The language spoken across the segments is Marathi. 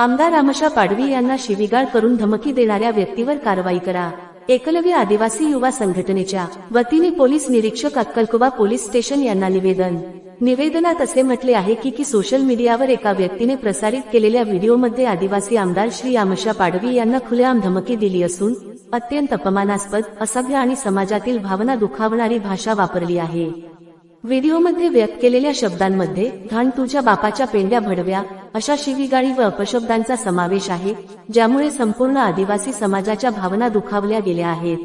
आमदार रामशा पाडवी यांना शिवीगाळ करून धमकी देणाऱ्या व्यक्तीवर कारवाई करा. एकलव्य आदिवासी युवा संघटनेच्या वतीने पोलीस निरीक्षक अक्कलकुबा पोलीस स्टेशन यांना निवेदन. निवेदनात असे म्हटले आहे की की सोशल मीडियावर एका व्यक्तीने प्रसारित केलेल्या व्हिडिओमध्ये आदिवासी आमदार श्री आमशा पाडवी यांना खुलेआम धमकी दिली असून अत्यंत अपमानास्पद असभ्य आणि समाजातील भावना दुखावणारी भाषा वापरली आहे. व्हिडिओमध्ये व्यक्त केलेल्या शब्दांमध्ये घाण तुझ्या बापाच्या पेंड्या भडव्या अशा शिवीगाळी व अपशब्दांचा समावेश आहे ज्यामुळे संपूर्ण आदिवासी समाजाच्या भावना दुखावल्या गेल्या आहेत.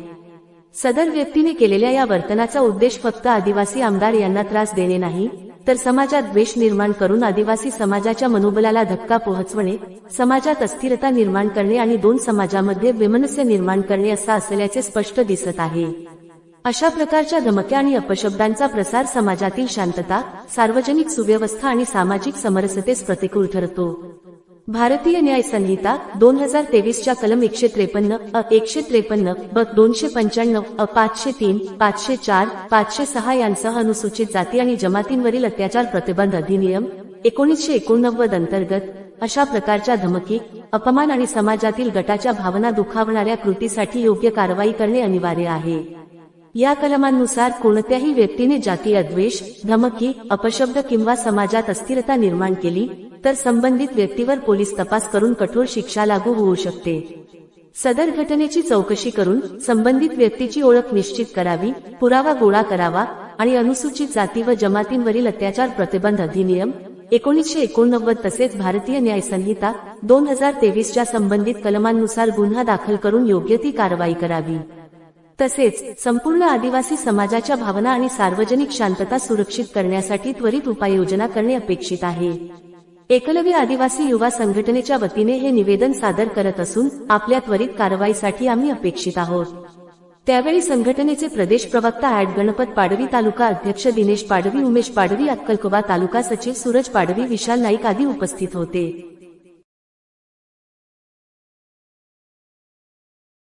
सदर व्यक्तीने केलेल्या या वर्तनाचा उद्देश फक्त आदिवासी आमदार यांना त्रास देणे नाही तर समाजात द्वेष निर्माण करून आदिवासी समाजाच्या मनोबलाला धक्का पोहोचवणे समाजात अस्थिरता निर्माण करणे आणि दोन समाजामध्ये विमनस्य निर्माण करणे असा असल्याचे स्पष्ट दिसत आहे. अशा प्रकारच्या धमक्या आणि अपशब्दांचा प्रसार समाजातील शांतता सार्वजनिक सुव्यवस्था आणि सामाजिक समरसतेस प्रतिकूल ठरतो. भारतीय न्याय संहिता दोन हजार तेवीसच्या कलम एकशे त्रेपन्न अ एकशे त्रेपन्न ब दोनशे पंच्याण्णव अ पाचशे तीन पाचशे चार पाचशे सहा यांसह अनुसूचित जाती आणि जमातींवरील अत्याचार प्रतिबंध अधिनियम एकोणीसशे एकोणनव्वद अंतर्गत अशा प्रकारच्या धमकी अपमान आणि समाजातील गटाच्या भावना दुखावणाऱ्या कृतीसाठी योग्य कारवाई करणे अनिवार्य आहे. या कलमांनुसार कोणत्याही व्यक्तीने जातीय द्वेष धमकी अपशब्द किंवा समाजात अस्थिरता निर्माण केली तर संबंधित व्यक्तीवर पोलीस तपास करून कठोर शिक्षा लागू होऊ शकते. सदर घटनेची चौकशी करून संबंधित व्यक्तीची ओळख निश्चित करावी पुरावा गोळा करावा आणि अनुसूचित जाती व जमातींवरील अत्याचार प्रतिबंध अधिनियम एकोणीसशे एकोणनव्वद तसेच भारतीय न्याय संहिता दोन हजार तेवीसच्या संबंधित कलमांनुसार गुन्हा दाखल करून योग्य ती कारवाई करावी. तसेच संपूर्ण आदिवासी समाजाच्या भावना आणि सार्वजनिक शांतता सुरक्षित करण्यासाठी त्वरित उपाययोजना करणे अपेक्षित आहे. एकलव्य आदिवासी युवा संघटनेच्या वतीने हे निवेदन सादर करत असून आपल्या त्वरित कारवाईसाठी आम्ही अपेक्षित आहोत. त्यावेळी संघटनेचे प्रदेश प्रवक्ता ऍड गणपत पाडवी तालुका अध्यक्ष दिनेश पाडवी उमेश पाडवी अक्कलकोबा तालुका सचिव सूरज पाडवी विशाल नाईक आदी उपस्थित होते.